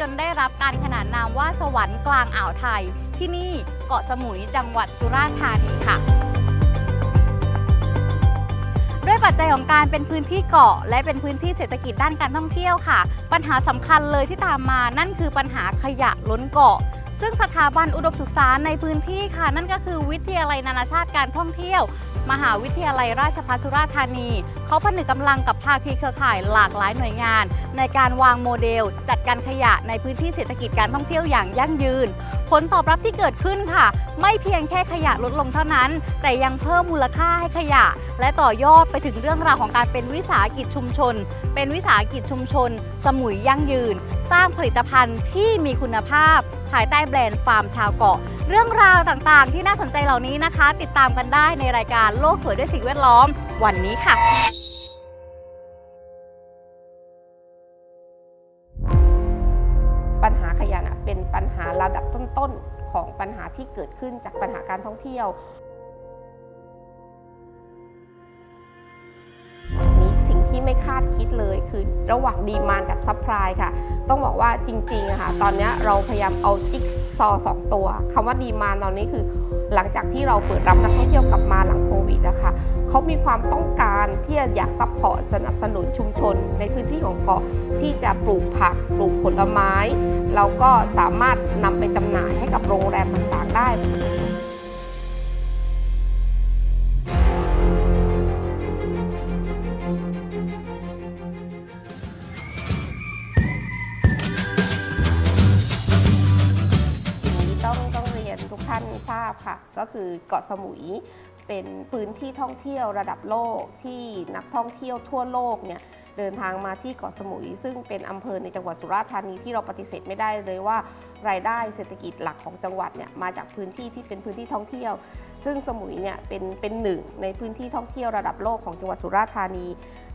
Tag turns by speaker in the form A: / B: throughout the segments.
A: จนได้รับการขนานนามว่าสวรรค์กลางอ่าวไทย ที่นี่เกาะสมุยจังหวัดสุราษฎร์ธานีค่ะด้วยปัจจัยของการเป็นพื้นที่เกาะ และเป็นพื้นที่เศรษฐกิจด้านการท่องเที่ยวค่ะ ปัญหาสำคัญเลยที่ตามมานั่นคือปัญหาขยะล้นเกาะ ซึ่งสถาบันอุดมศึกษาในพื้นที่ค่ะ นั่นก็คือวิทยาลัยนานาชาติการท่องเที่ยว มหาวิทยาลัยราชภัฏสุราษฎร์ธานี เขาผนึกกำลังกับภาคีเครือข่ายหลากหลายหน่วยงาน ในการวางโมเดล จัดการขยะในพื้นที่เศรษฐกิจการท่องเที่ยวอย่างยั่งยืน ผลตอบรับที่เกิดขึ้นค่ะ ไม่เพียงแค่ขยะลดลงเท่านั้น แต่ยังเพิ่มมูลค่าให้ขยะ และต่อยอดไปถึงเรื่องราวของการเป็นวิสาหกิจชุมชน เป็นวิสาหกิจชุมชน สมุยยั่งยืน สร้างผลิตภัณฑ์ที่มีคุณภาพภายใต้แบรนด์ฟาร์มชาวเกาะ เรื่องราวต่างๆ ที่น่าสนใจเหล่านี้นะคะ ติดตามกันได้ในรายการโลกสวยด้วยสิ่งแวดล้อมวันนี้ค่ะ
B: ปัญหาขยะน่ะเป็นปัญหาระดับต้นๆ ของปัญหาที่เกิดขึ้นจากปัญหาการท่องเที่ยว ที่ไม่คาดคิดเลย คือระหว่างดีมานกับซัพพลายค่ะ ต้องบอกว่าจริงๆอะค่ะ ตอนนี้เราพยายามเอาจิ๊กซอสองตัวคำว่าดีมานตอนนี้คือ หลังจากที่เราเปิดรับนักท่องเที่ยวกลับมาหลังโควิดนะคะเขามีความต้องการที่จะอยากซัพพอร์ตสนับสนุนชุมชน ในพื้นที่ของเกาะที่จะปลูกผักปลูกผลไม้ เราก็สามารถนำไปจำหน่ายให้กับโรงแรมต่างๆได้ ก็คือเกาะสมุย เป็นพื้นที่ท่องเที่ยวระดับโลกที่นักท่องเที่ยวทั่วโลกเนี่ยเดินทางมาที่เกาะสมุย ซึ่งเป็นอำเภอในจังหวัดสุราษฎร์ธานีที่เราปฏิเสธไม่ได้เลยว่า รายได้เศรษฐกิจหลักของจังหวัดเนี่ยมาจากพื้นที่ที่เป็นพื้นที่ท่องเที่ยว ซึ่งสมุยเนี่ยเป็นเป็นหนึ่งในพื้นที่ท่องเที่ยวระดับโลกของจังหวัดสุราษฎร์ธานี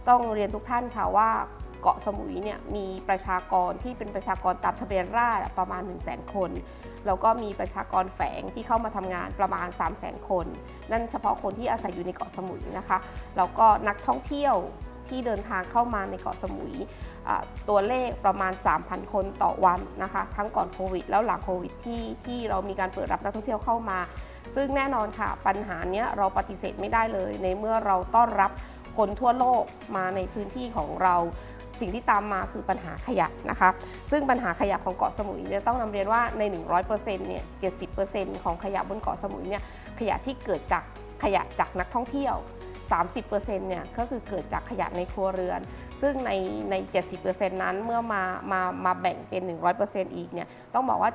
B: ต้องเรียนทุกท่านค่ะว่าเกาะสมุยเนี่ยมีประชากรที่เป็นประชากรตามทะเบียนราษฎร์ประมาณ 1 0 0 0 0แคน แล้วก็มีประชากรแฝงที่เข้ามาทำงานประมาณ 3 0 0 0 0 0 คน นั่นเฉพาะคนที่อาศัยอยู่ในเกาะสมุยนะคะ แล้วก็นักท่องเที่ยวที่เดินทางเข้ามาในเกาะสมุย ตัวเลขประมาณ 3,000 คนต่อวันนะคะ ทั้งก่อนโควิด แล้วหลังโควิดที่ที่เรามีการเปิดรับนักท่องเที่ยวเข้ามา ซึ่งแน่นอนค่ะ ปัญหาเนี้ยเราปฏิเสธไม่ได้เลย ในเมื่อเราต้อนรับคนทั่วโลกมาในพื้นที่ของเรา สิ่งที่ตามมาคือปัญหาขยะนะคะ ซึ่งปัญหาขยะของเกาะสมุยเนี่ยต้องนำเรียนว่าใน 100%เนี่ย 70%ของขยะบนเกาะสมุยเนี่ยขยะที่เกิดจากขยะจากนักท่องเที่ยว 30%เนี่ยก็คือเกิดจากขยะในครัวเรือน ซึ่งในใน 70%นั้นเมื่อมามามาแบ่งเป็น 100%อีกเนี่ยต้องบอกว่า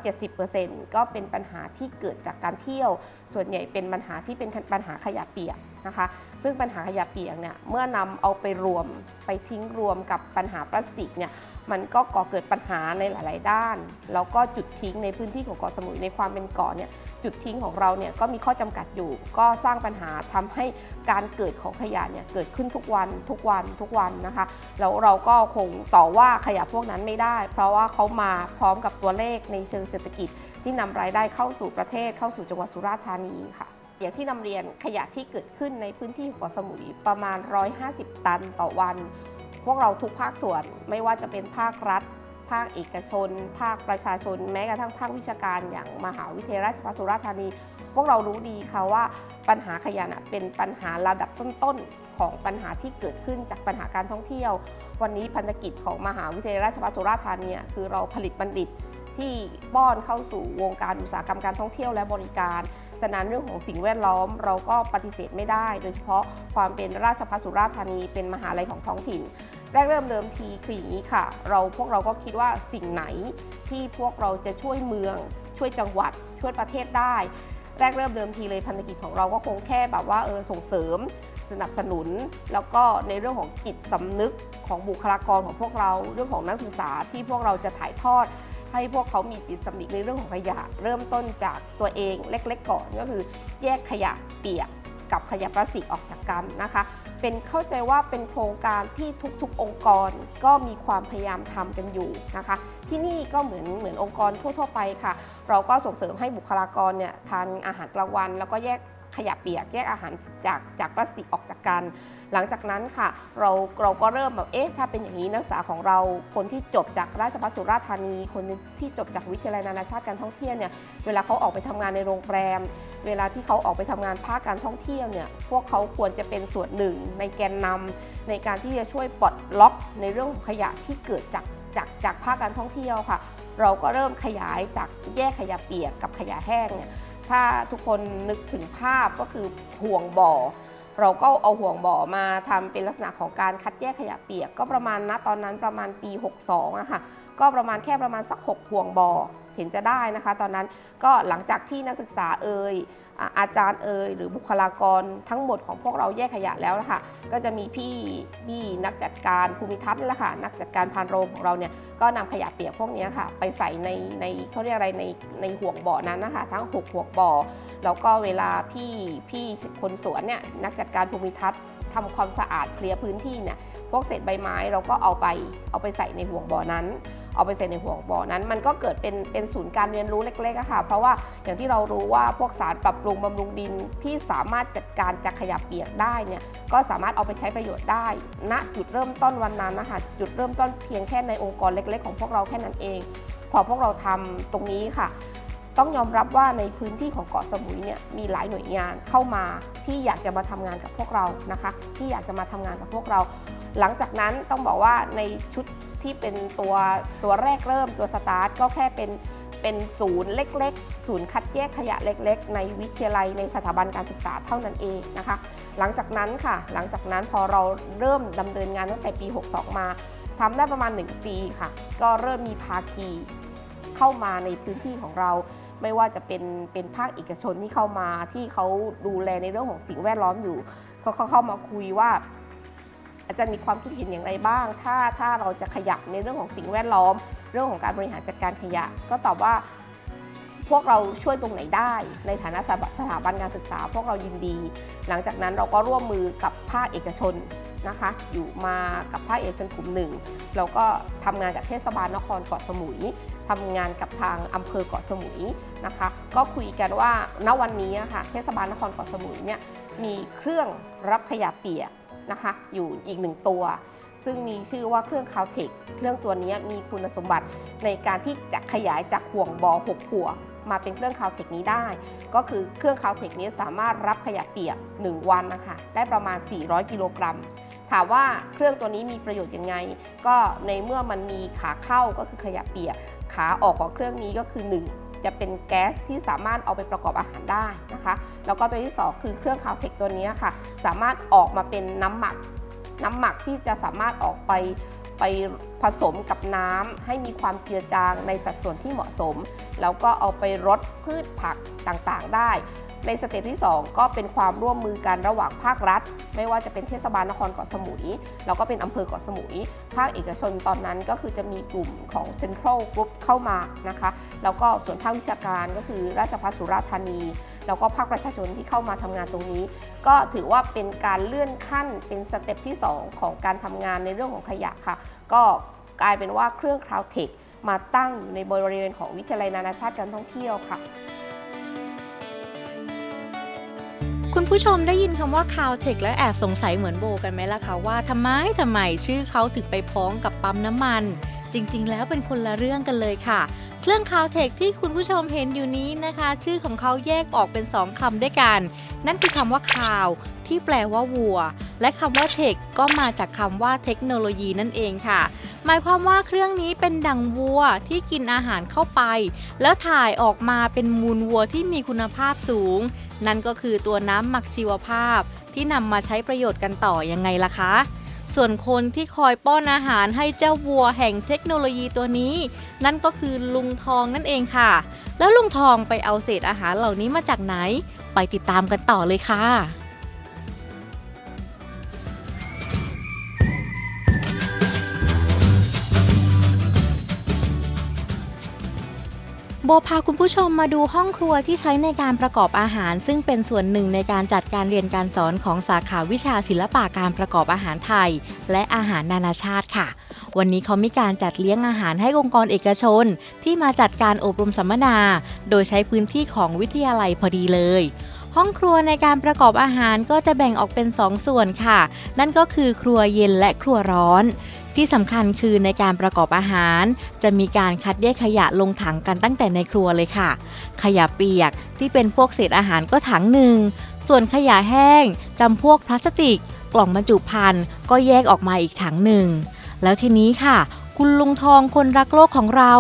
B: 70%ก็เป็นปัญหาที่เกิดจากการเที่ยว ส่วนใหญ่เป็นปัญหาที่เป็นปัญหาขยะเปียกนะคะ ซึ่งปัญหาขยะเปียกเนี่ยเมื่อนำเอาไปรวมไปทิ้งรวมกับปัญหาพลาสติกเนี่ยมันก็ก่อเกิดปัญหาในหลาย ๆ ด้าน แล้วก็จุดทิ้งในพื้นที่ของเกาะสมุยในความเป็นเกาะเนี่ยจุดทิ้งของเราเนี่ยก็มีข้อจำกัดอยู่ ก็สร้างปัญหาทำให้การเกิดของขยะเนี่ยเกิดขึ้นทุกวันทุกวันทุกวันนะคะแล้วเราก็คงต่อว่าขยะพวกนั้นไม่ได้ เพราะว่าเขามาพร้อมกับตัวเลขในเชิงเศรษฐกิจที่นำรายได้เข้าสู่ประเทศเข้าสู่จังหวัดสุราษฎร์ธานีค่ะ อย่างที่นำเรียนขยะที่เกิดขึ้นในพื้นที่ของเกาะสมุยประมาณ 150 ตันต่อวัน พวกเราทุกภาคส่วนไม่ว่าจะเป็นภาครัฐ ภาคเอกชน ภาคประชาชน แม้กระทั่งภาควิชาการอย่างมหาวิทยาลัยราชภัฏสุราษฎร์ธานี พวกเรารู้ดีค่ะว่าปัญหาขยะนะเป็นปัญหาระดับต้นๆของปัญหาที่เกิดขึ้นจากปัญหาการท่องเที่ยว วันนี้พันธกิจของมหาวิทยาลัยราชภัฏสุราษฎร์ธานีคือเราผลิตบัณฑิตที่ป้อนเข้าสู่วงการอุตสาหกรรมการท่องเที่ยวและบริการ ฉะนั้นเรื่องของสิ่งแวดล้อมเราก็ปฏิเสธไม่ได้ โดยเฉพาะความเป็นราชภัฏสุราษฎร์ธานีเป็นมหาลัยของท้องถิ่นแรกเริ่มเดิมทีคืออย่างนี้ค่ะ เราพวกเราก็คิดว่าสิ่งไหนที่พวกเราจะช่วยเมือง ช่วยจังหวัด ช่วยประเทศได้ แรกเริ่มเดิมทีเลยพันธกิจของเราก็คงแค่แบบว่าเออส่งเสริม สนับสนุน แล้วก็ในเรื่องของจิตสำนึกของบุคลากรของพวกเรา เรื่องของนักศึกษาที่พวกเราจะถ่ายทอด ให้พวกเขามีจิตสำนึกในเรื่องของขยะ เริ่มต้นจากตัวเองเล็ก ๆ ก่อนก็คือ แยกขยะเปียกกับขยะพลาสติกออกจากกันนะคะ เป็นเข้าใจว่าเป็นโครงการที่ทุกๆองค์กรก็มีความพยายามทำกันอยู่นะคะ ที่นี่ก็เหมือนเหมือนองค์กรทั่ว ๆ ไปค่ะ เราก็ส่งเสริมให้บุคลากรเนี่ยทานอาหารกลางวัน แล้วก็แยก ขยะเปียกแยกอาหารจากจากพลาสติกออกจากกัน หลังจากนั้นค่ะ เราเราก็เริ่มแบบเอ๊ะถ้าเป็นอย่างนี้นักศึกษาของเราคนที่จบจากราชภัฏสุราษฎร์ธานี คนที่จบจากวิทยาลัยนานาชาติการท่องเที่ยวเนี่ยเวลาเขาออกไปทำงานในโรงแรม เวลาที่เขาออกไปทำงานภาคการท่องเที่ยวเนี่ยพวกเขาควรจะเป็นส่วนหนึ่งในแกนนำในการที่จะช่วยปลดล็อกในเรื่องของขยะที่เกิดจากจากจากภาคการท่องเที่ยวค่ะ เราก็เริ่มขยายจากแยกขยะเปียกกับขยะแห้งเนี่ย ถ้าทุกคนนึกถึงภาพก็คือห่วงบ่อ เราก็เอาห่วงบ่อมาทำเป็นลักษณะของการคัดแยกขยะเปียก ก็ประมาณณตอนนั้นประมาณปี 62อะค่ะก็ประมาณแค่ประมาณสัก 6 ห่วงบ่อ เห็นจะได้นะคะ ตอนนั้นก็หลังจากที่นักศึกษาเอ่ยอาอาจารย์เอ่ยหรือบุคลากรทั้งหมดของพวกเราแยกขยะแล้วนะคะก็จะมีพี่พี่นักจัดการภูมิทัศน์นี่แหละค่ะนักจัดการพานโรงของเราเนี่ยก็นำขยะเปียกพวกนี้ค่ะ ไปใส่ในในเขาเรียกอะไรในในห่วงบ่อนั้นนะคะ ทั้งหกห่วงบ่อแล้วก็เวลาพี่พี่คนสวนเนี่ยนักจัดการภูมิทัศน์ทำความสะอาดเคลียร์พื้นที่เนี่ยพวกเศษใบไม้เราก็เอาไปเอาไปใส่ในห่วงบ่อนั้น เอาไปใส่ในห่วงบ่อนั้น มันก็เกิดเป็นเป็นศูนย์การเรียนรู้เล็กๆอะค่ะ เพราะว่าอย่างที่เรารู้ว่าพวกสารปรับปรุงบำรุงดินที่สามารถจัดการจากขยะเปียกได้เนี่ยก็สามารถเอาไปใช้ประโยชน์ได้ ณจุดเริ่มต้นวันนั้นนะคะจุดเริ่มต้นเพียงแค่ในองค์กรเล็ก ๆ ของพวกเราแค่นั้นเอง พอพวกเราทำตรงนี้ค่ะต้องยอมรับว่าในพื้นที่ของเกาะสมุยเนี่ยมีหลายหน่วยงานเข้ามาที่อยากจะมาทำงานกับพวกเรานะคะ ที่อยากจะมาทำงานกับพวกเรา หลังจากนั้นต้องบอกว่าในชุด ที่เป็นตัวตัวแรกเริ่มตัวสตาร์ทก็แค่เป็นเป็นศูนย์เล็กๆ ศูนย์คัดแยกขยะเล็ก ๆ ในวิทยาลัยในสถาบันการศึกษาเท่านั้นเองนะคะ หลังจากนั้นค่ะ หลังจากนั้นพอเราเริ่มดำเนินงานตั้งแต่ปี 62 มาทำได้ประมาณ 1 ปีค่ะ ก็เริ่มมีภาคีเข้ามาในพื้นที่ของเรา ไม่ว่าจะเป็นเป็นภาคเอกชนที่เข้ามาที่เขาดูแลในเรื่องของสิ่งแวดล้อมอยู่เขาเข้ามาคุยว่า อาจารย์มีความคิดเห็นอย่างไรบ้าง ถ้าถ้าเราจะขยับในเรื่องของสิ่งแวดล้อม เรื่องของการบริหารจัดการขยะ ก็ตอบว่า พวกเราช่วยตรงไหนได้ ในฐานะสถาบันการศึกษา พวกเรายินดี หลังจากนั้นเราก็ร่วมมือกับภาคเอกชนนะคะ อยู่มากับภาคเอกชนกลุ่มหนึ่งเราก็ทำงานกับเทศบาลนครเกาะสมุยทำงานกับทางอำเภอเกาะสมุยนะคะ ก็คุยกันว่าณวันนี้อะค่ะเทศบาลนครเกาะสมุยเนี่ยมีเครื่องรับขยะเปียก นะคะอยู่อีกหนึ่งตัว ซึ่งมีชื่อว่าเครื่องคาวเทคเครื่องตัวนี้มีคุณสมบัติในการที่จะขยายจากห่วงบอ6ห่วงมาเป็นเครื่องคาวเทคนี้ได้ ก็คือเครื่องคาวเทคนี้สามารถรับขยะเปียก 1 วันนะคะได้ประมาณ 400 กิโลกรัมถามว่าเครื่องตัวนี้มีประโยชน์ยังไง ก็ในเมื่อมันมีขาเข้าก็คือขยะเปียก ขาออกของเครื่องนี้ก็คือ 1 จะเป็นแก๊สที่สามารถเอาไปประกอบอาหารได้นะคะ แล้วก็ตัวที่ 2 คือเครื่องคาวเทคตัวนี้ค่ะ สามารถออกมาเป็นน้ำหมัก น้ำหมักที่จะสามารถออกไปไปผสมกับน้ำให้มีความเจือจางในสัดส่วนที่เหมาะสม แล้วก็เอาไปรดพืชผักต่างๆได้ ในสเต็ปที่ 2 ก็เป็นความร่วมมือกันระหว่างภาครัฐ ไม่ว่าจะเป็นเทศบาลนครเกาะสมุย แล้วก็เป็นอำเภอเกาะสมุย ภาคเอกชนตอนนั้นก็คือจะมีกลุ่มของ Central Group เข้ามานะคะแล้วก็ส่วนภาควิชาการก็คือราชภัฏสุราษฎร์ธานีแล้วก็ภาคประชาชนที่เข้ามาทำงานตรงนี้ ก็ถือว่าเป็นการเลื่อนขั้นเป็นสเต็ปที่ 2 ของการทำงานในเรื่องของขยะค่ะ ก็กลายเป็นว่าเครื่องคลาวเทคมาตั้งอยู่ในบริเวณของวิทยาลัยนานาชาติการท่องเที่ยวค่ะ
A: คุณผู้ชมได้ยินคำว่าคาวเทคและแอบสงสัยเหมือนโบกันไหมล่ะคะว่าทำไมทำไมชื่อเขาถึงไปพ้องกับปั๊มน้ำมัน จริงๆ แล้วเป็นคนละเรื่องกันเลยค่ะ เครื่องคาวเทคที่คุณผู้ชมเห็นอยู่นี้นะคะ ชื่อของเขาแยกออกเป็น 2คำด้วยกัน นั่นคือคำว่าคาวที่แปลว่าวัว และคำว่าเทคก็มาจากคำว่าเทคโนโลยีนั่นเองค่ะหมายความว่าเครื่องนี้เป็นดังวัวที่กินอาหารเข้าไป แล้วถ่ายออกมาเป็นมูลวัวที่มีคุณภาพสูง นั่นก็คือตัวน้ำหมักชีวภาพที่นำมาใช้ประโยชน์กันต่อยังไงล่ะคะ ส่วนคนที่คอยป้อนอาหารให้เจ้าวัวแห่งเทคโนโลยีตัวนี้ นั่นก็คือลุงทองนั่นเองค่ะ แล้วลุงทองไปเอาเศษอาหารเหล่านี้มาจากไหน ไปติดตามกันต่อเลยค่ะ โบพาคุณผู้ชมมาดูห้องครัวที่ใช้ในการประกอบอาหาร ซึ่งเป็นส่วนหนึ่งในการจัดการเรียนการสอนของสาขาวิชาศิลปะการประกอบอาหารไทย และอาหารนานาชาติค่ะวันนี้เขามีการจัดเลี้ยงอาหารให้องค์กรเอกชน ที่มาจัดการอบรมสัมมนา โดยใช้พื้นที่ของวิทยาลัยพอดีเลย ห้องครัวในการประกอบอาหารก็จะแบ่งออกเป็น2ส่วนค่ะ นั่นก็คือครัวเย็นและครัวร้อน ที่สำคัญคือในการประกอบอาหาร จะมีการคัดแยกขยะลงถังกันตั้งแต่ในครัวเลยค่ะ ขยะเปียกที่เป็นพวกเศษอาหารก็ถังหนึ่ง ส่วนขยะแห้งจำพวกพลาสติก กล่องบรรจุภัณฑ์ก็แยกออกมาอีกถังหนึ่ง แล้วทีนี้ค่ะ คุณลุงทองคนรักโลกของเรา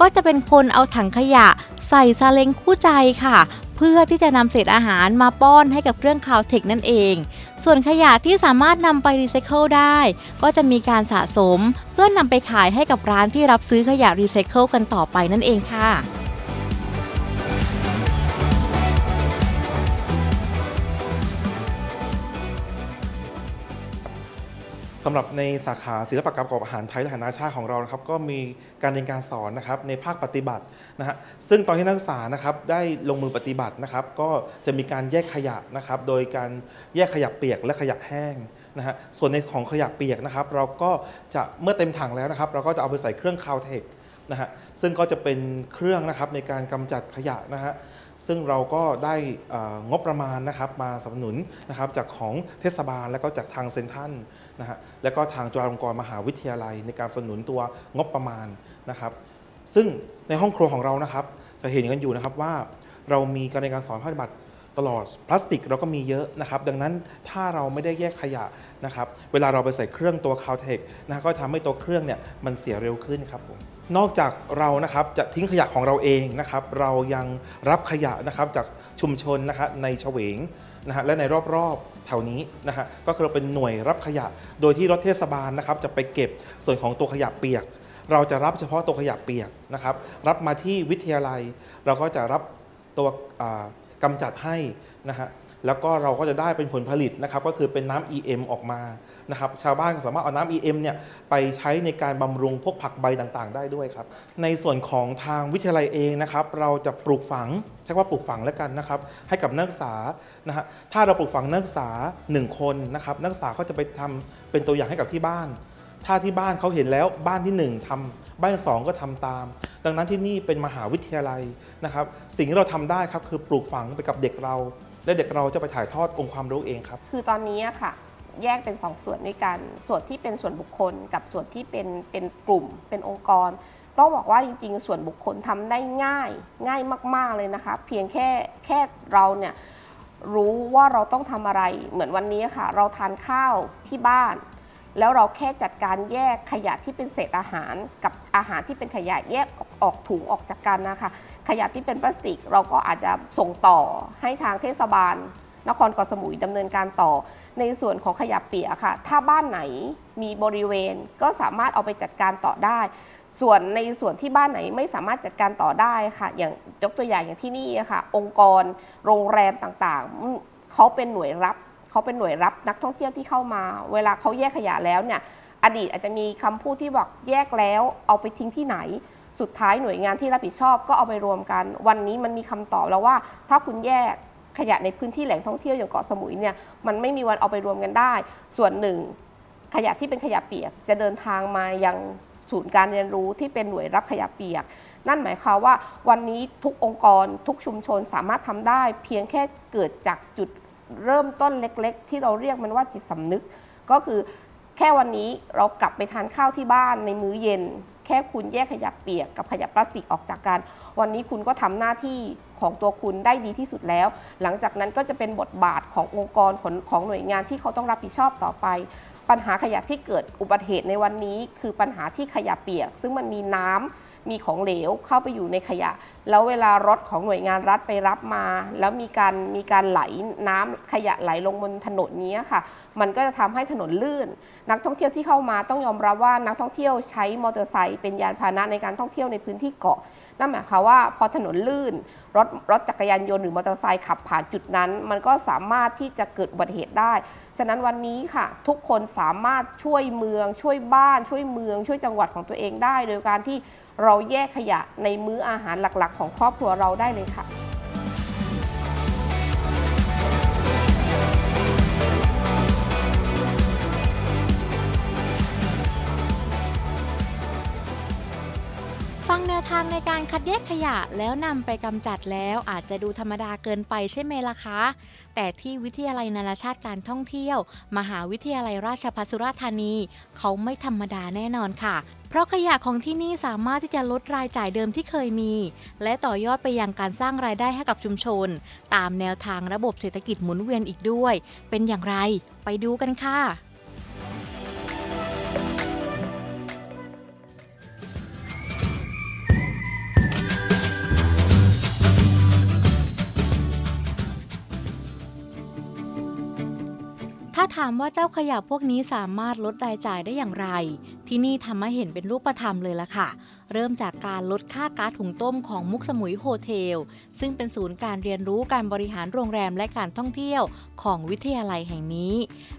A: ก็จะเป็นคนเอาถังขยะใส่ซาเล้งคู่ใจค่ะ พื่อที่จะนำเศษอาหารมาป้อนให้กับเครื่องคาวเทคนั่นเอง ส่วนขยะที่สามารถนำไปรีไซเคิลได้ ก็จะมีการสะสม เพื่อนำไปขายให้กับร้านที่รับซื้อขยะรีไซเคิลกันต่อไปนั่นเองค่ะ
C: สำหรับในสาขาศิลปกรรมประกอบอาหารไทยและอาหารนานาชาติของเรานะครับก็มีการเรียนการสอนนะครับในภาคปฏิบัตินะฮะซึ่งตอนที่นักศึกษานะครับได้ลงมือปฏิบัตินะครับ ก็จะมีการแยกขยะนะครับ โดยการแยกขยะเปียกและขยะแห้งนะฮะส่วนในของขยะเปียกนะครับ เราก็จะเมื่อเต็มถังแล้วนะครับ เราก็จะเอาไปใส่เครื่องคาวเทคนะฮะซึ่งก็จะเป็นเครื่องนะครับในการกำจัดขยะนะฮะซึ่งเราก็ได้งบประมาณนะครับมาสนับสนุนนะครับจากของเทศบาลและก็จากทางเซ็นทรัล นะฮะและก็ทางจุฬาลงกรณ์มหาวิทยาลัยในการสนุนตัวงบประมาณนะครับซึ่งในห้องครัวของเรานะครับจะเห็นกันอยู่นะครับว่าเรามีการเรียนการสอนปฏิบัติตลอดพลาสติกเราก็มีเยอะนะครับ ดังนั้นถ้าเราไม่ได้แยกขยะนะครับ เวลาเราไปใส่เครื่องตัวคาวเทคนะก็ทำให้ตัวเครื่องเนี่ยมันเสียเร็วขึ้นครับผมนอกจากเรานะครับจะทิ้งขยะของเราเองนะครับ เรายังรับขยะนะครับจากชุมชนนะครับในเฉวง นะฮะและในรอบๆแถวนี้นะฮะก็คือเราเป็นหน่วยรับขยะ โดยที่รถเทศบาลนะครับจะไปเก็บส่วนของตัวขยะเปียก เราจะรับเฉพาะตัวขยะเปียกนะครับรับมาที่วิทยาลัย เราก็จะรับตัวกำกำจัดให้นะฮะแล้วก็เราก็จะได้เป็นผลผลิตนะครับก็คือเป็นน้ำ EM ออกมา นะครับชาวบ้านสามารถเอาน้ำ EM เนี่ยไปใช้ในการบำรุงพวกผักใบต่างๆ ได้ด้วยครับ ในส่วนของทางวิทยาลัยเองนะครับ เราจะปลูกฝังใช้ว่าปลูกฝังแล้วกันนะครับ ให้กับนักศึกษานะฮะถ้าเราปลูกฝังนักศึกษา 1 คนนะครับ นักศึกษาก็จะไปทำเป็นตัวอย่างให้กับที่บ้าน ถ้าที่บ้านเขาเห็นแล้วบ้านที่ 1ทำบ้านสองก็ทำตาม ดังนั้นที่นี่เป็นมหาวิทยาลัยนะครับ สิ่งที่เราทำได้ครับคือปลูกฝังไปกับเด็กเรา และเด็กเราจะไปถ่ายทอดองค์ความรู้เองครับ
B: คือตอนนี้ค่ะ แยกเป็นสองส่วนด้วยกัน ส่วนที่เป็นส่วนบุคคลกับส่วนที่เป็นเป็นกลุ่ม เป็นองค์กร ต้องบอกว่าจริง ๆ ส่วนบุคคลทำได้ง่ายง่ายมาก ๆเลยนะคะ เพียงแค่แค่เราเนี่ยรู้ว่าเราต้องทำอะไร เหมือนวันนี้ค่ะ เราทานข้าวที่บ้าน แล้วเราแค่จัดการแยกขยะที่เป็นเศษอาหารกับอาหารที่เป็นขยะแยกออกออกถุงออกจากกันนะคะ ขยะที่เป็นพลาสติก เราก็อาจจะส่งต่อให้ทางเทศบาล นครเกาะสมุยดำเนินการต่อ ในส่วนของขยะเปียกค่ะ ถ้าบ้านไหนมีบริเวณก็สามารถเอาไปจัดการต่อได้ ส่วนในส่วนที่บ้านไหนไม่สามารถจัดการต่อได้ค่ะ อย่างยกตัวอย่างอย่างที่นี่ค่ะ องค์กร โรงแรมต่างๆเขาเป็นหน่วยรับเขาเป็นหน่วยรับนักท่องเที่ยวที่เข้ามา เวลาเขาแยกขยะแล้วเนี่ยอดีตอาจจะมีคำพูดที่บอกแยกแล้วเอาไปทิ้งที่ไหน สุดท้ายหน่วยงานที่รับผิดชอบก็เอาไปรวมกัน วันนี้มันมีคำตอบแล้วว่า ถ้าคุณแยก ขยะในพื้นที่แหล่งท่องเที่ยวอย่างเกาะสมุยเนี่ยมันไม่มีวันเอาไปรวมกันได้ ส่วนหนึ่ง ขยะที่เป็นขยะเปียก จะเดินทางมายังศูนย์การเรียนรู้ที่เป็นหน่วยรับขยะเปียก นั่นหมายความว่าวันนี้ทุกองค์กรทุกชุมชนสามารถทำได้ เพียงแค่เกิดจากจุดเริ่มต้นเล็ก ๆ ที่เราเรียกมันว่าจิตสำนึก ก็คือแค่วันนี้เรากลับไปทานข้าวที่บ้านในมื้อเย็น แค่คุณแยกขยะเปียกกับขยะพลาสติกออกจากกัน วันนี้คุณก็ทำหน้าที่ของตัวคุณได้ดีที่สุดแล้ว หลังจากนั้นก็จะเป็นบทบาทขององค์กรของของหน่วยงานที่เขาต้องรับผิดชอบต่อไป ปัญหาขยะที่เกิดอุบัติเหตุในวันนี้ คือปัญหาที่ขยะเปียก ซึ่งมันมีน้ำ มีของเหลวเข้าไปอยู่ในขยะ แล้วเวลารถของหน่วยงานรัฐไปรับมา แล้วมีการมีการไหลน้ำขยะไหลลงบนถนนนี้ค่ะ มันก็จะทำให้ถนนลื่น นักท่องเที่ยวที่เข้ามาต้องยอมรับว่านักท่องเที่ยวใช้มอเตอร์ไซค์เป็นยานพาหนะในการท่องเที่ยวในพื้นที่เกาะนั่นหมายความว่าพอถนนลื่น รถรถจักรยานยนต์หรือมอเตอร์ไซค์ขับผ่านจุดนั้น มันก็สามารถที่จะเกิดอุบัติเหตุได้ ฉะนั้นวันนี้ค่ะ ทุกคนสามารถช่วยเมือง ช่วยบ้าน ช่วยเมือง ช่วยจังหวัดของตัวเองได้ โดยการที่เราแยกขยะในมื้ออาหารหลักๆ ของครอบครัวเราได้เลยค่ะ
A: วทางในการคัดแยกขยะแล้วนำไปกำจัดแล้วอาจจะดูธรรมดาเกินไปใช่ไหมล่ะคะ แต่ที่วิทยาลัยนานาชาติการท่องเที่ยว มหาวิทยาลัยราชภัฏสุราษฎร์ธานี เขาไม่ธรรมดาแน่นอนค่ะ เพราะขยะของที่นี่สามารถที่จะลดรายจ่ายเดิมที่เคยมี และต่อยอดไปยังการสร้างรายได้ให้กับชุมชน ตามแนวทางระบบเศรษฐกิจหมุนเวียนอีกด้วย เป็นอย่างไร ไปดูกันค่ะ ถามว่าเจ้าขยะพวกนี้สามารถลดรายจ่ายได้อย่างไร ที่นี่ทำมาเห็นเป็นรูปธรรมเลยล่ะค่ะ เริ่มจากการลดค่าก๊าซหุงต้มของมุกสมุยโฮเทล ซึ่งเป็นศูนย์การเรียนรู้การบริหารโรงแรมและการท่องเที่ยวของวิทยาลัยแห่งนี้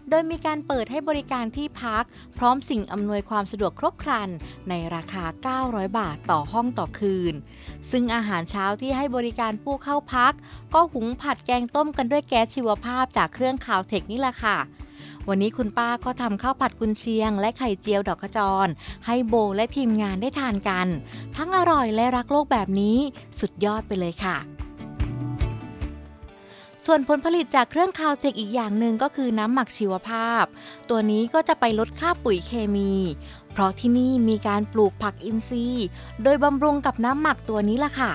A: โดยมีการเปิดให้บริการที่พัก พร้อมสิ่งอำนวยความสะดวกครบครัน ในราคา 900 บาทต่อห้องต่อคืน ซึ่งอาหารเช้าที่ให้บริการผู้เข้าพัก ก็หุงผัดแกงต้มกันด้วยแก๊สชีวภาพจากเครื่องคาวเทคนี่แหละค่ะ วันนี้คุณป้าก็ทำข้าวผัดกุนเชียง และไข่เจียวดอกขจร ให้โบและทีมงานได้ทานกัน ทั้งอร่อยและรักโลกแบบนี้สุดยอดไปเลยค่ะ ส่วนผลผลิตจากเครื่องคาวเทคอีกอย่างหนึ่งก็คือน้ำหมักชีวภาพ ตัวนี้ก็จะไปลดค่าปุ๋ยเคมี เพราะที่นี่มีการปลูกผักอินทรีย์ โดยบำรุงกับน้ำหมักตัวนี้ล่ะค่ะ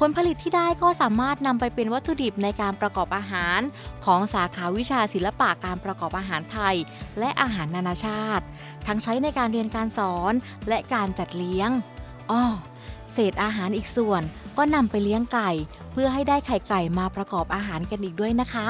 A: ผลผลิตที่ได้ก็สามารถนำไปเป็นวัตถุดิบในการประกอบอาหาร ของสาขาวิชาศิลปะการประกอบอาหารไทย และอาหารนานาชาติ ทั้งใช้ในการเรียนการสอนและการจัดเลี้ยงอ้อเศษอาหารอีกส่วนก็นำไปเลี้ยงไก่ เพื่อให้ได้ไข่ไก่มาประกอบอาหารกันอีกด้วยนะคะ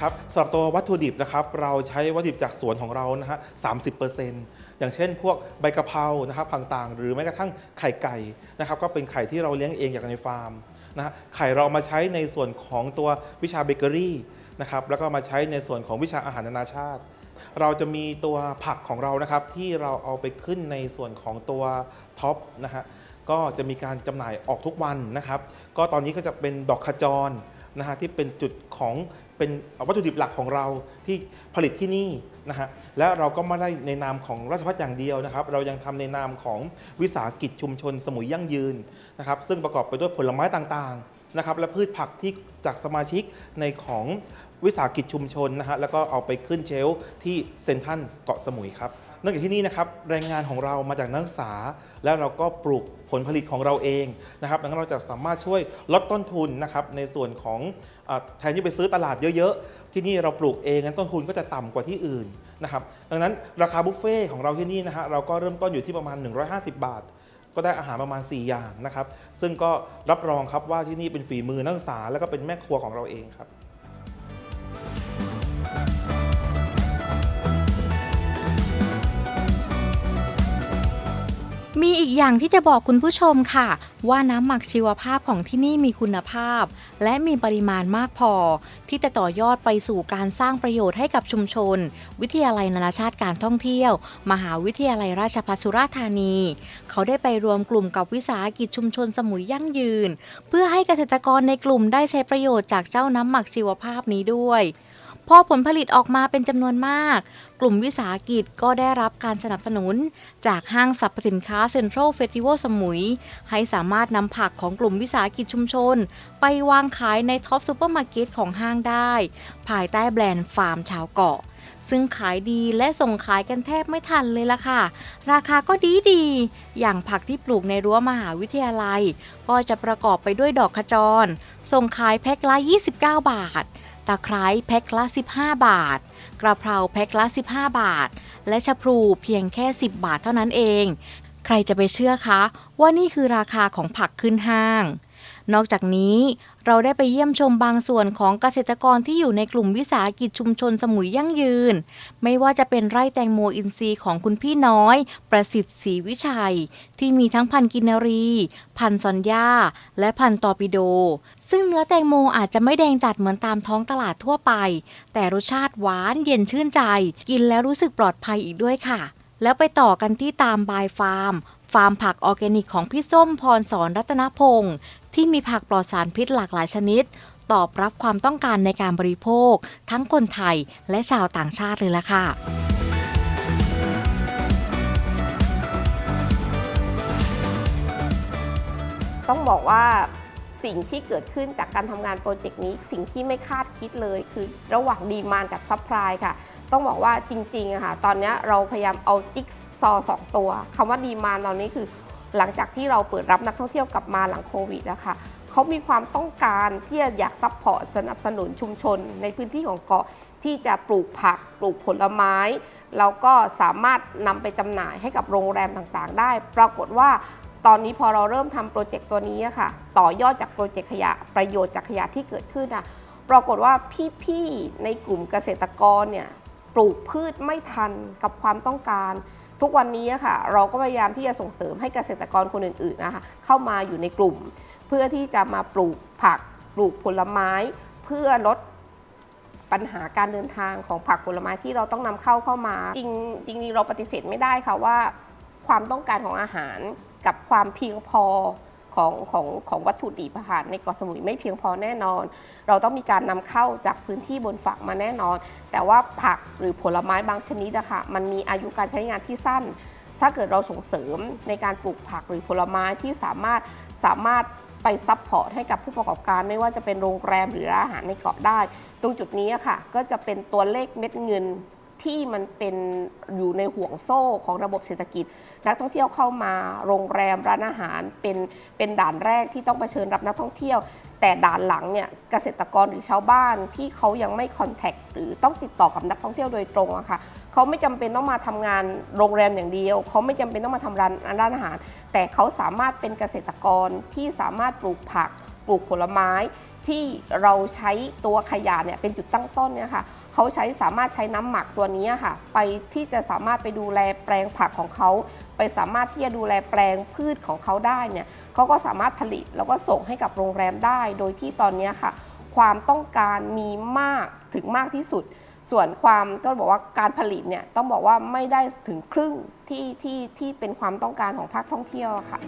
C: ครับสำหรับตัววัตถุดิบนะครับเราใช้วัตถุดิบจากสวนของเรานะฮะสามสิบเปอร์เซ็นต์อย่างเช่น พวกใบกะเพรานะครับต่างๆ หรือแม้กระทั่งไข่ไก่นะครับก็เป็นไข่ที่เราเลี้ยงเองจากในฟาร์มนะฮะไข่เราเอามาใช้ในส่วนของตัววิชาเบเกอรี่นะครับแล้วก็มาใช้ในส่วนของวิชาอาหารนานาชาติ เราจะมีตัวผักของเรานะครับที่เราเอาไปขึ้นในส่วนของตัวท็อปนะฮะก็จะมีการจำหน่ายออกทุกวันนะครับ ก็ตอนนี้ก็จะเป็นดอกขจรนะฮะที่เป็นจุดของ เป็นวัตถุดิบหลักของเราที่ผลิตที่นี่นะฮะและเราก็ไม่ได้ในนามของราชพัฒอย่างเดียวนะครับ เรายังทำในนามของวิสาหกิจชุมชนสมุยยั่งยืนนะครับ ซึ่งประกอบไปด้วยผลไม้ต่างๆนะครับและพืชผักที่จากสมาชิกในของ วิสาหกิจชุมชนนะฮะแล้วก็เอาไปขึ้นเชลฟ์ที่เซนทรัลเกาะสมุยครับนอกจากที่นี่นะครับแรงงานของเรามาจากนักศึกษา แล้วเราก็ปลูกผลผลิตของเราเองนะครับดังนั้นเราจะสามารถช่วยลดต้นทุนนะครับในส่วนของอแทนที่ไปซื้อตลาดเยอะๆ ที่นี่เราปลูกเองงั้นต้นทุนก็จะต่ำกว่าที่อื่นนะครับดังนั้นราคาบุฟเฟ่ของเราที่นี่นะฮะเราก็เริ่มต้นอยู่ที่ประมาณ 150 บาท ก็ได้อาหารประมาณ 4 อย่างนะครับซึ่งก็รับรองครับว่าที่นี่เป็นฝีมือนักศึกษาแล้วก็เป็นแม่ครัวของเราเองครับ
A: มีอีกอย่างที่จะบอกคุณผู้ชมค่ะ ว่าน้ำหมักชีวภาพของที่นี่มีคุณภาพ และมีปริมาณมากพอ ที่จะต่อยอดไปสู่การสร้างประโยชน์ให้กับชุมชน วิทยาลัยนานาชาติการท่องเที่ยว มหาวิทยาลัยราชภัฏสุราษฎร์ธานี เขาได้ไปรวมกลุ่มกับวิสาหกิจชุมชนสมุยยั่งยืน เพื่อให้เกษตรกรในกลุ่มได้ใช้ประโยชน์จากเจ้าน้ำหมักชีวภาพนี้ด้วย พอผลผลิตออกมาเป็นจำนวนมาก กลุ่มวิสาหกิจก็ได้รับการสนับสนุน จากห้างสรรพสินค้าเซ็นทรัลเฟสติวัลสมุย ให้สามารถนำผักของกลุ่มวิสาหกิจชุมชน ไปวางขายในท็อปซูเปอร์มาร์เก็ตของห้างได้ ภายใต้แบรนด์ฟาร์มชาวเกาะ ซึ่งขายดีและส่งขายกันแทบไม่ทันเลยล่ะค่ะ ราคาก็ดีดีๆอย่างผักที่ปลูกในรั้วมหาวิทยาลัย ก็จะประกอบไปด้วยดอกขจร ส่งขายแพ็คละ 29 บาท ตะไคร้แพ็คละ 15 บาท กระเพราแพ็คละ 15 บาท และชะพลูเพียงแค่ 10 บาทเท่านั้นเอง ใครจะไปเชื่อคะ ว่านี่คือราคาของผักขึ้นห้าง นอกจากนี้เราได้ไปเยี่ยมชมบางส่วนของเกษตรกรที่อยู่ในกลุ่มวิสาหกิจชุมชนสมุยยั่งยืน ไม่ว่าจะเป็นไร่แตงโมอินทรีย์ของคุณพี่น้อย ประสิทธิ์ศรีวิชัย ที่มีทั้งพันกินนรี พันซอนย่าและพันตอปิโด ซึ่งเนื้อแตงโมอาจจะไม่แดงจัดเหมือนตามท้องตลาดทั่วไป แต่รสชาติหวานเย็นชื่นใจ กินแล้วรู้สึกปลอดภัยอีกด้วยค่ะ แล้วไปต่อกันที่ตามบายฟาร์มฟาร์มผักออร์แกนิกของพี่ส้มพรสอนรัตนพงศ์ ที่มีผักปลอดสารพิษหลากหลายชนิด ตอบรับความต้องการในการบริโภค ทั้งคนไทยและชาวต่างชาติเลยล่ะค่ะ
B: ต้องบอกว่าสิ่งที่เกิดขึ้นจากการทำงานโปรเจกต์นี้ สิ่งที่ไม่คาดคิดเลยคือระหว่างดีมานกับซัพพลายค่ะ ต้องบอกว่าจริงๆอะค่ะ ตอนนี้เราพยายามเอาจิ๊กซอว์สองตัวคำว่าดีมานตอนนี้คือ หลังจากที่เราเปิดรับนักท่องเที่ยวกลับมาหลังโควิดนะคะเขามีความต้องการที่จะอยากซัพพอร์ตสนับสนุนชุมชน ในพื้นที่ของเกาะที่จะปลูกผักปลูกผลไม้แล้วก็สามารถนำไปจำหน่ายให้กับโรงแรมต่างๆ ได้ ปรากฏว่าตอนนี้พอเราเริ่มทำโปรเจกต์ตัวนี้ค่ะ ต่อยอดจากโปรเจกต์ขยะประโยชน์จากขยะที่เกิดขึ้นอะปรากฏว่าพี่ๆในกลุ่มเกษตรกรเนี่ยปลูกพืชไม่ทันกับความต้องการ ทุกวันนี้ค่ะเราก็พยายามที่จะส่งเสริมให้เกษตรกรคนอื่นๆนะคะเข้ามาอยู่ในกลุ่ม เพื่อที่จะมาปลูกผักปลูกผลไม้ เพื่อลดปัญหาการเดินทางของผักผลไม้ที่เราต้องนำเข้าเข้ามา จริงจริงเราปฏิเสธไม่ได้ค่ะว่า ความต้องการของอาหารกับความเพียงพอ ของของของวัตถุดิบอาหารในเกาะสมุยไม่เพียงพอแน่นอน เราต้องมีการนำเข้าจากพื้นที่บนฝั่งมาแน่นอน แต่ว่าผักหรือผลไม้บางชนิดอะคะมันมีอายุการใช้งานที่สั้น ถ้าเกิดเราส่งเสริมในการปลูกผักหรือผลไม้ที่สามารถสามารถไปซัพพอร์ตให้กับผู้ประกอบการไม่ว่าจะเป็นโรงแรมหรือร้านอาหารในเกาะได้ ตรงจุดนี้ค่ะ ก็จะเป็นตัวเลขเม็ดเงิน ที่มันเป็นอยู่ในห่วงโซ่ของระบบเศรษฐกิจ นักท่องเที่ยวเข้ามาโรงแรมร้านอาหารเป็นเป็นด่านแรกที่ต้องเผชิญรับนักท่องเที่ยว แต่ด่านหลังเนี่ยเกษตรกรหรือชาวบ้านที่เขายังไม่คอนแทคหรือต้องติดต่อกับนักท่องเที่ยวโดยตรงอะค่ะเขาไม่จำเป็นต้องมาทำงานโรงแรมอย่างเดียว เขาไม่จำเป็นต้องมาทำร้านร้านอาหาร แต่เขาสามารถเป็นเกษตรกรที่สามารถปลูกผัก ปลูกผลไม้ที่เราใช้ตัวขยะเนี่ยเป็นจุดตั้งต้นเนี่ยค่ะ เขาใช้สามารถใช้น้ำหมักตัวนี้ค่ะ ไปที่จะสามารถไปดูแลแปลงผักของเขา ไปสามารถที่จะดูแลแปลงพืชของเขาได้เนี่ยเขาก็สามารถผลิตแล้วก็ส่งให้กับโรงแรมได้ โดยที่ตอนนี้ค่ะ ความต้องการมีมากถึงมากที่สุด ส่วนความก็บอกว่าการผลิตเนี่ยต้องบอกว่าไม่ได้ถึงครึ่งที่ที่ที่เป็นความต้องการของภาคท่องเที่ยวค่ะ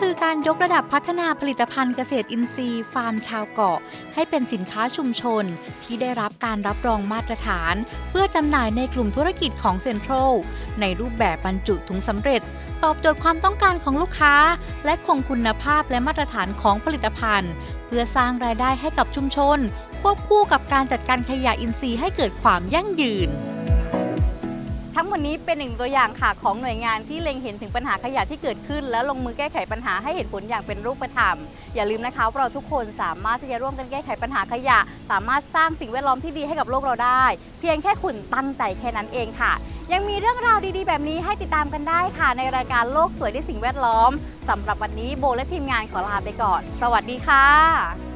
A: คือการยกระดับพัฒนาผลิตภัณฑ์เกษตรอินทรีย์ ฟาร์มชาวเกาะ ให้เป็นสินค้าชุมชน ที่ได้รับการรับรองมาตรฐาน เพื่อจำหน่ายในกลุ่มธุรกิจของเซ็นทรัลในรูปแบบบรรจุถุงสำเร็จ ตอบโจทย์ความต้องการของลูกค้า และคงคุณภาพและมาตรฐานของผลิตภัณฑ์ เพื่อสร้างรายได้ให้กับชุมชน ควบคู่กับการจัดการขยะอินทรีย์ให้เกิดความยั่งยืน ทั้งหมดนี้เป็นหนึ่งตัวอย่างค่ะของหน่วยงานที่เล็งเห็นถึงปัญหาขยะที่เกิดขึ้น และลงมือแก้ไขปัญหาให้เห็นผลอย่างเป็นรูปธรรม อย่าลืมนะคะว่าเราทุกคนสามารถที่จะร่วมกันแก้ไขปัญหาขยะ สามารถสร้างสิ่งแวดล้อมที่ดีให้กับโลกเราได้ เพียงแค่คุณตั้งใจแค่นั้นเองค่ะ ยังมีเรื่องราวดีๆ แบบนี้ให้ติดตามกันได้ค่ะ ในรายการโลกสวยด้วยสิ่งแวดล้อมสำหรับวันนี้โบและทีมงานขอลาไปก่อน สวัสดีค่ะ